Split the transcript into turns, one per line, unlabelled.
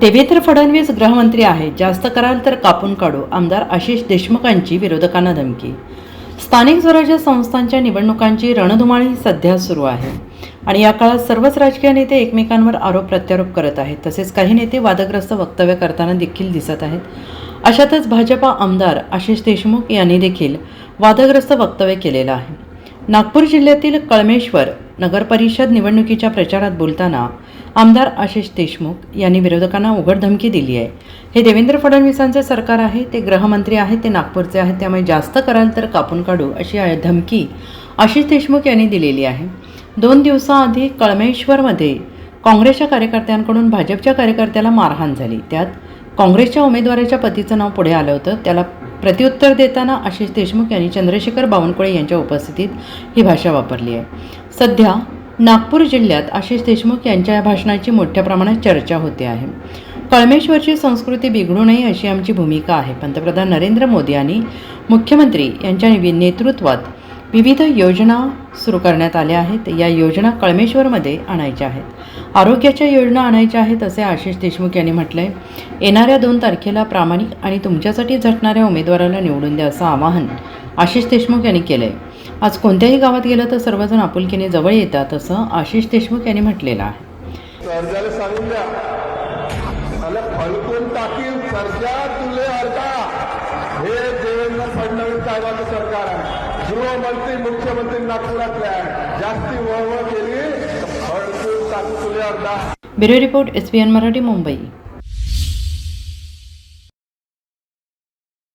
देवेंद्र फडणवीस गृहमंत्री आहेत. जास्त कराल तर कापून काढू आमदार आशिष देशमुखांची विरोधकांना धमकी. स्थानिक स्वराज्य संस्थांच्या निवडणुकांची रणधुमाळी सध्या सुरू आहे. आणि या काळात सर्वच राजकीय नेते एकमेकांवर आरोप प्रत्यारोप करत आहेत. तसेच काही नेते वादग्रस्त वक्तव्य करताना देखील दिसत आहेत. अशातच भाजपा आमदार आशिष देशमुख यांनी देखील वादग्रस्त वक्तव्य केलेलं आहे. नागपूर जिल्ह्यातील कळमेश्वर नगरपरिषद निवडणुकीच्या प्रचारात बोलताना आमदार आशिष देशमुख यांनी विरोधकांना उघड धमकी दिली आहे. हे देवेंद्र फडणवीसांचे सरकार आहे ते गृहमंत्री आहेत ते नागपूरचे आहेत त्यामुळे जास्त कराल तर कापून काढू अशी धमकी आशिष देशमुख यांनी दिलेली आहे. दोन दिवसाआधी कळमेश्वरमध्ये काँग्रेसच्या कार्यकर्त्यांकडून भाजपच्या कार्यकर्त्याला मारहाण झाली. त्यात काँग्रेसच्या उमेदवाराच्या पतीचं नाव पुढे आलं होतं त्याला प्रत्युत्तर देताना आशिष देशमुख यांनी चंद्रशेखर बावनकुळे यांच्या उपस्थितीत ही भाषा वापरली आहे. सध्या नागपूर जिल्ह्यात आशिष देशमुख यांच्या या भाषणाची मोठ्या प्रमाणात चर्चा होते आहे. कळमेश्वरची संस्कृती बिघडू नये अशी आमची भूमिका आहे. पंतप्रधान नरेंद्र मोदी यांनी मुख्यमंत्री यांच्या नेतृत्वात विविध योजना सुरू करण्यात आल्या आहेत. या योजना कळमेश्वरमध्ये आणायच्या आहेत. आरोग्याच्या योजना आणायच्या आहेत असे आशिष देशमुख यांनी म्हटलं आहे येणाऱ्या दोन तारखेला प्रामाणिक आणि तुमच्यासाठी झटणाऱ्या उमेदवाराला निवडून द्या असं आवाहन आशिष देशमुख यांनी केलं आहे आज कोणत्याही गावात गेलं तर सर्वजण आपुलकीने जवळ येतात असं आशिष देशमुख यांनी म्हटलेलं आहे.
हे देवेंद्र फडणवीस साहेबांचं सरकार आहे. गृहमंत्री मुख्यमंत्री नागपुरातल्या जास्ती वळवळ केली भरपूर फलकून
bureau report S P N Marathi Mumbai.